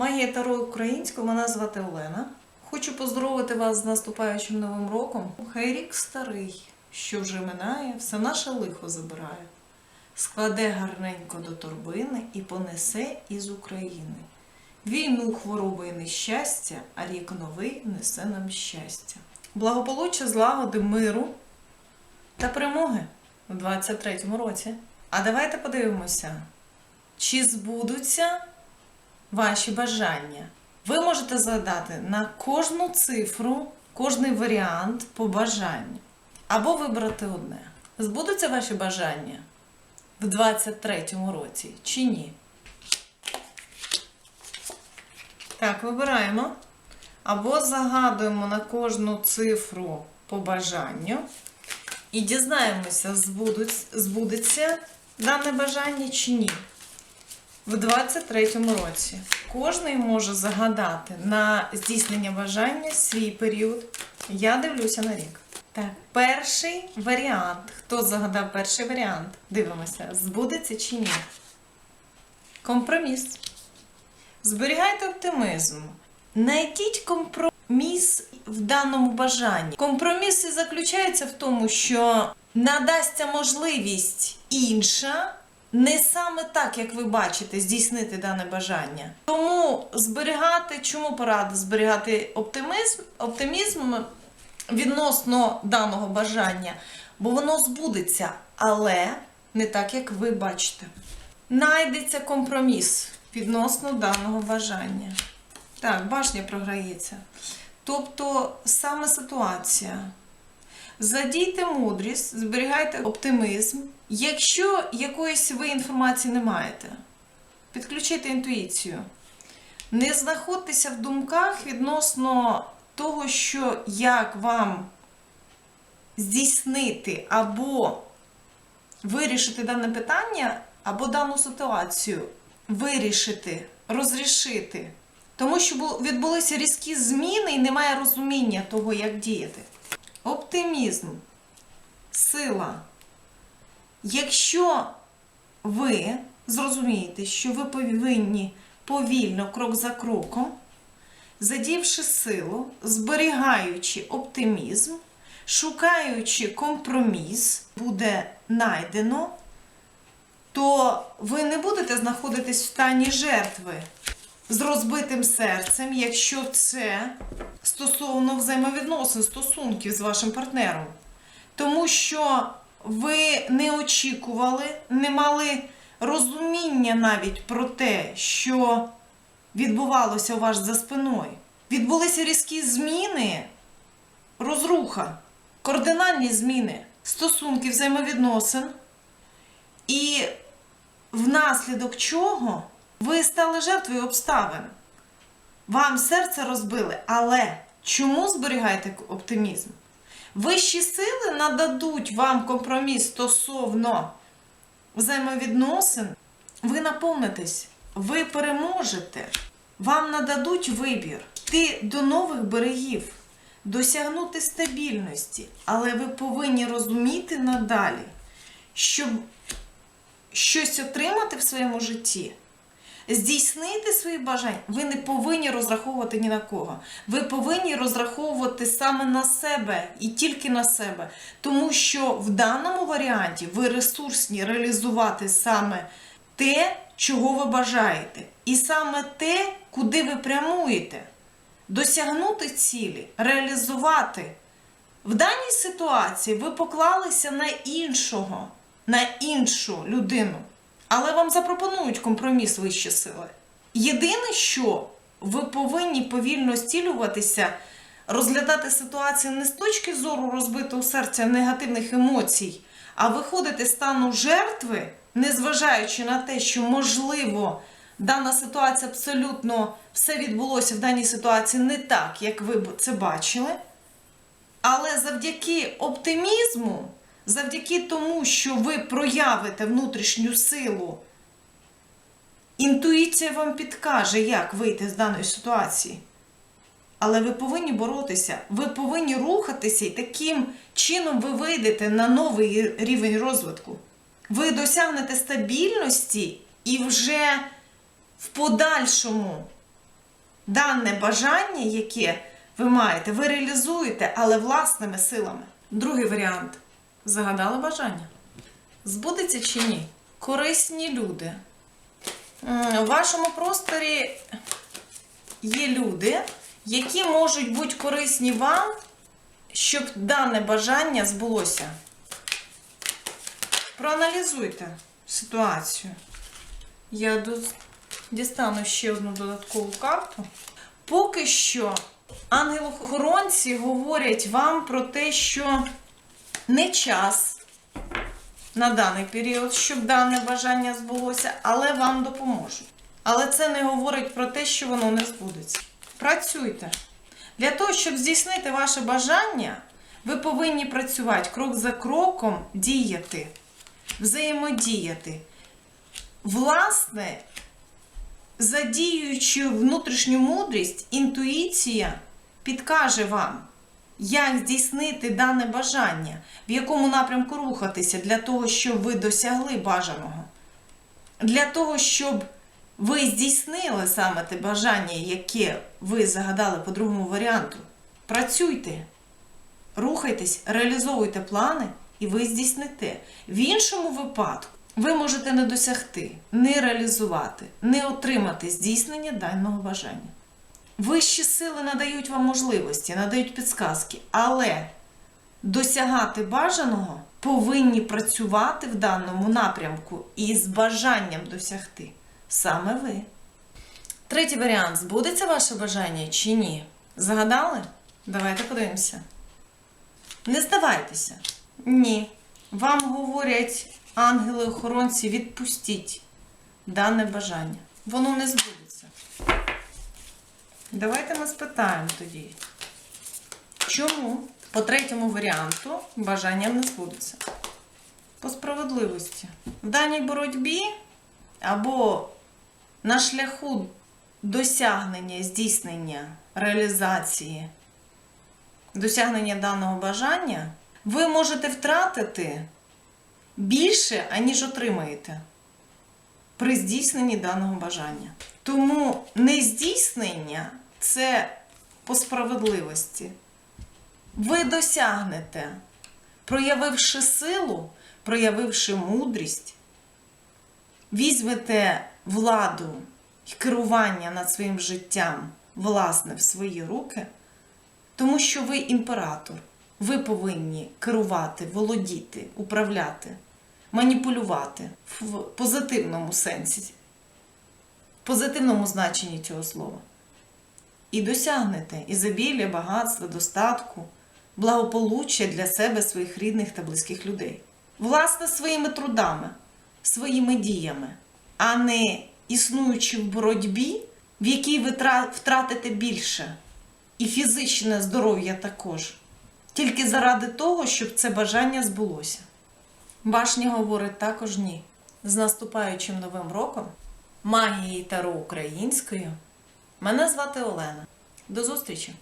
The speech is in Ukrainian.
Магія Таро українською, мене звати Олена. Хочу поздоровити вас з наступаючим новим роком. Хай рік старий, що вже минає, все наше лихо забирає. Складе гарненько до торбини і понесе із України. Війну, хвороби і нещастя, а рік новий несе нам щастя. Благополуччя, злагоди, миру та перемоги у 23-му році. А давайте подивимося, чи збудуться ваші бажання. Ви можете задати на кожну цифру, кожний варіант по бажанню. Або вибрати одне. Збудуться ваші бажання в 23-му році чи ні? Так, вибираємо. Або загадуємо на кожну цифру по бажанню. І дізнаємося, збудеться дане бажання чи ні. В 23-му році кожний може загадати на здійснення бажання свій період. Я дивлюся на рік. Так, перший варіант. Хто загадав перший варіант? Дивимося, збудеться чи ні. Компроміс. Зберігайте оптимізм. Знайдіть компроміс в даному бажанні. Компроміс і заключається в тому, що надасться можливість інша, не саме так, як ви бачите, здійснити дане бажання. Тому зберігати, чому порада зберігати оптимізм, оптимізм відносно даного бажання, бо воно збудеться, але не так, як ви бачите. Найдеться компроміс відносно даного бажання. Так, башня програється. Тобто саме ситуація. Задійте мудрість, зберігайте оптимізм. Якщо якоїсь ви інформації не маєте, підключайте інтуїцію. Не знаходьтеся в думках відносно того, що як вам здійснити або вирішити дане питання, або дану ситуацію вирішити, розрішити. Тому що відбулися різкі зміни і немає розуміння того, як діяти. Оптимізм, сила. Якщо ви зрозумієте, що ви повинні повільно, крок за кроком, задівши силу, зберігаючи оптимізм, шукаючи компроміс, буде найдено, то ви не будете знаходитись в стані жертви з розбитим серцем, якщо це стосовно взаємовідносин, стосунків з вашим партнером. Тому що ви не очікували, не мали розуміння навіть про те, що відбувалося у вас за спиною. Відбулися різкі зміни, розруха, кардинальні зміни стосунків взаємовідносин. І внаслідок чого ви стали жертвою обставин. Вам серце розбили, але чому зберігаєте оптимізм? Вищі сили нададуть вам компроміс стосовно взаємовідносин. Ви наповнитесь, ви переможете, вам нададуть вибір йти до нових берегів, досягнути стабільності, але ви повинні розуміти надалі, щоб щось отримати в своєму житті, здійснити свої бажання, ви не повинні розраховувати ні на кого. Ви повинні розраховувати саме на себе і тільки на себе. Тому що в даному варіанті ви ресурсні реалізувати саме те, чого ви бажаєте, і саме те, куди ви прямуєте. Досягнути цілі, реалізувати. В даній ситуації ви поклалися на іншого, на іншу людину, але вам запропонують компроміс вищі сили. Єдине, що ви повинні повільно зцілюватися, розглядати ситуацію не з точки зору розбитого серця негативних емоцій, а виходити з стану жертви, незважаючи на те, що можливо. Дана ситуація абсолютно все відбулося в даній ситуації не так, як ви це бачили. Але завдяки оптимізму, завдяки тому, що ви проявите внутрішню силу, інтуїція вам підкаже, як вийти з даної ситуації. Але ви повинні боротися, ви повинні рухатися, і таким чином ви вийдете на новий рівень розвитку. Ви досягнете стабільності і вже в подальшому дане бажання, яке ви маєте, ви реалізуєте, але власними силами. Другий варіант. Загадали бажання. Збудеться чи ні? Корисні люди. У вашому просторі є люди, які можуть бути корисні вам, щоб дане бажання збулося. Проаналізуйте ситуацію. Я дістану ще одну додаткову карту. Поки що ангел-охоронці говорять вам про те, що не час на даний період, щоб дане бажання збулося, але вам допоможуть. Але це не говорить про те, що воно не збудеться. Працюйте. Для того, щоб здійснити ваше бажання, ви повинні працювати крок за кроком, діяти, взаємодіяти. Власне, задіюючи внутрішню мудрість, інтуїція підкаже вам, як здійснити дане бажання, в якому напрямку рухатися для того, щоб ви досягли бажаного. Для того, щоб ви здійснили саме те бажання, яке ви загадали по другому варіанту. Працюйте, рухайтесь, реалізовуйте плани, і ви здійсните. В іншому випадку ви можете не досягти, не реалізувати, не отримати здійснення даного бажання. Вищі сили надають вам можливості, надають підсказки, але досягати бажаного повинні працювати в даному напрямку і з бажанням досягти саме ви. Третій варіант: збудеться ваше бажання чи ні? Загадали? Давайте подивимося. Не здавайтеся. Ні. Вам говорять ангели-охоронці, відпустіть дане бажання. Воно не збудеться. Давайте ми спитаємо тоді. Чому по третьому варіанту бажання не збудеться? По справедливості. В даній боротьбі або на шляху досягнення, здійснення, реалізації, досягнення даного бажання, ви можете втратити більше, аніж отримаєте при здійсненні даного бажання. Тому нездійснення це по справедливості. Ви досягнете, проявивши силу, проявивши мудрість, візьмете владу і керування над своїм життям, власне, в свої руки, тому що ви імператор. Ви повинні керувати, володіти, управляти, маніпулювати в позитивному сенсі, в позитивному значенні цього слова. І досягнете ізобілля, багатства, достатку, благополуччя для себе, своїх рідних та близьких людей. Власне, своїми трудами, своїми діями, а не існуючи в боротьбі, в якій ви втратите більше, і фізичне здоров'я також. Тільки заради того, щоб це бажання збулося. Башня говорить також ні. З наступаючим новим роком магії Таро українською. Мене звати Олена. До зустрічі!